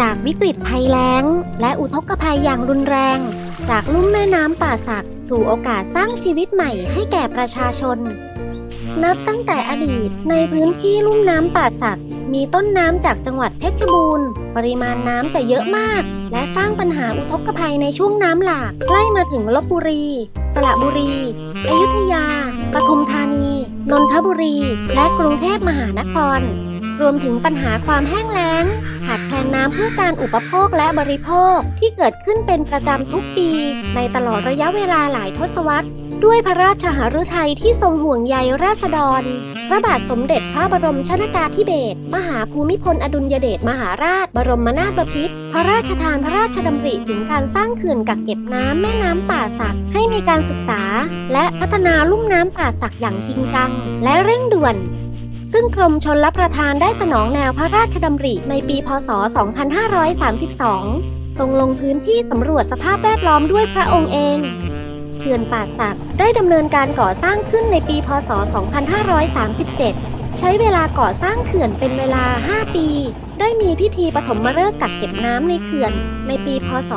จากวิกฤตภัยแล้ง และอุทกภัยอย่างรุนแรง จากลุ่มแม่น้ำป่าสัก สู่โอกาสสร้างชีวิตใหม่ให้แก่ประชาชน นับตั้งแต่อดีตในพื้นที่ลุ่มน้ำป่าสัก มีต้นน้ำจากจังหวัดเพชรบูรณ์ ปริมาณน้ำจะเยอะมาก และสร้างปัญหาอุทกภัยในช่วงน้ำหลากใกล้มาถึงลบบุรี สระบุรี อยุธยา ปทุมธานี นนทบุรี และกรุงเทพมหานครรวมถึงปัญหาความแห้งแล้ง ขาด น้ำเพื่อการอุปโภคและบริโภคที่เกิดขึ้นเป็นประจำทุกปี ในตลอดระยะเวลาหลายทศวรรษ ด้วยพระราชหฤทัยที่ทรงห่วงใยราษฎร พระบาทสมเด็จพระบรมชนากาธิเบศรมหาภูมิพลอดุลยเดชมหาราช บรมนาถบพิตรพระราชทานพระราชดำริถึงการสร้างเขื่อนกักเก็บน้ำแม่น้ำป่าสักให้มีการศึกษา และพัฒนาลุ่มน้ำป่าสักอย่างจริงจัง และเร่งด่วน ซึ่งกรมชนรับประทานได้สนองแนวพระราชดำริในปี พศ 2532 ทรงลงพื้นที่สำรวจสภาพแวดล้อมด้วยพระองค์เองเขื่อนป่าสักได้ดำเนินการก่อสร้างขึ้นในปี พศ 2537 ใช้เวลาก่อสร้างเขื่อนเป็นเวลา 5 ปี ได้มีพิธีปฐมฤกษ์กักเก็บน้ำในเขื่อน ในปี พศ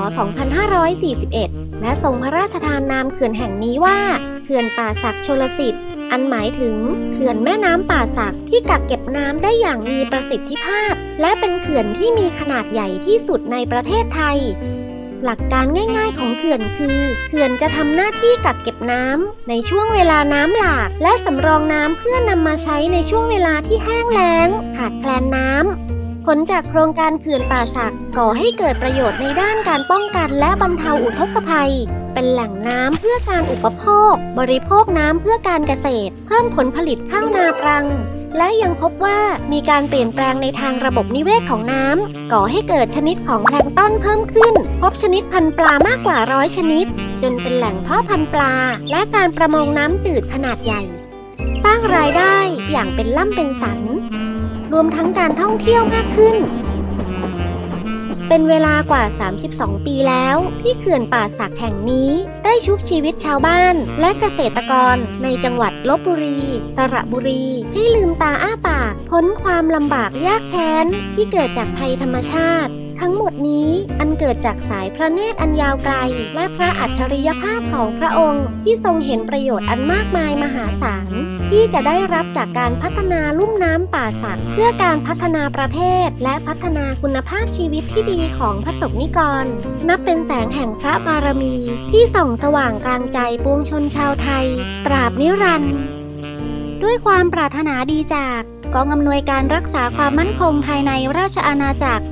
2541 และทรงพระราชทานนามเขื่อนแห่งนี้ว่า เขื่อนป่าสักชลสิทธิ์ อันหมายถึงเขื่อนแม่น้ำป่าสักที่กักเก็บน้ำได้อย่างมีประสิทธิภาพ และเป็นเขื่อนที่มีขนาดใหญ่ที่สุดในประเทศไทย หลักการง่าย ๆ ของเขื่อนคือเขื่อนจะทำหน้าที่กักเก็บน้ำในช่วงเวลาน้ำหลาก และสำรองน้ำเพื่อนำมาใช้ในช่วงเวลาที่แห้งแล้งขาดแคลนน้ำ ผลจากโครงการเขื่อนป่าสักก่อให้เกิดประโยชน์ในด้านการป้องกันและบรรเทาอุทกภัย เป็นแหล่งน้ำเพื่อการอุปโภค บริโภคน้ำเพื่อการเกษตร เพิ่มผลผลิตข้าวนาปรัง และยังพบว่ามีการเปลี่ยนแปลงในทางระบบนิเวศของน้ำก่อให้เกิดชนิดของแพลงต้นเพิ่มขึ้น พบชนิดพันธุ์ปลามากกว่าร้อยชนิด จนเป็นแหล่งเพาะพันธุ์ปลา และการประมงน้ำจืดขนาดใหญ่ สร้างรายได้อย่างเป็นล่ำเป็นสัน รวมทั้งการท่องเที่ยวมากขึ้น เป็นเวลากว่า 32 ปีแล้วที่เขื่อนป่าสักแห่งนี้ ได้ชุบชีวิตชาวบ้าน และเกษตรกรในจังหวัดลบบุรี สระบุรี ให้ลืมตาอ้าปากพ้นความลำบากยากแค้นที่เกิดจากภัยธรรมชาติทั้งหมดนี้อันเกิดจากสายพระเนตรอันยาวไกล และพระอัจฉริยภาพของพระองค์ที่ทรงเห็นประโยชน์อันมากมายมหาศาล ที่จะได้รับจากการพัฒนาลุ่มน้ำป่าสักเพื่อการพัฒนาประเทศ และพัฒนาคุณภาพชีวิตที่ดีของพระสงฆ์นิกร นับเป็นแสงแห่งพระบารมี ที่ส่องสว่างกลางใจปวงชนชาวไทย ตราบนิรันดร์ด้วยความปรารถนาดีจากกองอำนวยการรักษาความมั่นคงภายในราชอาณาจักร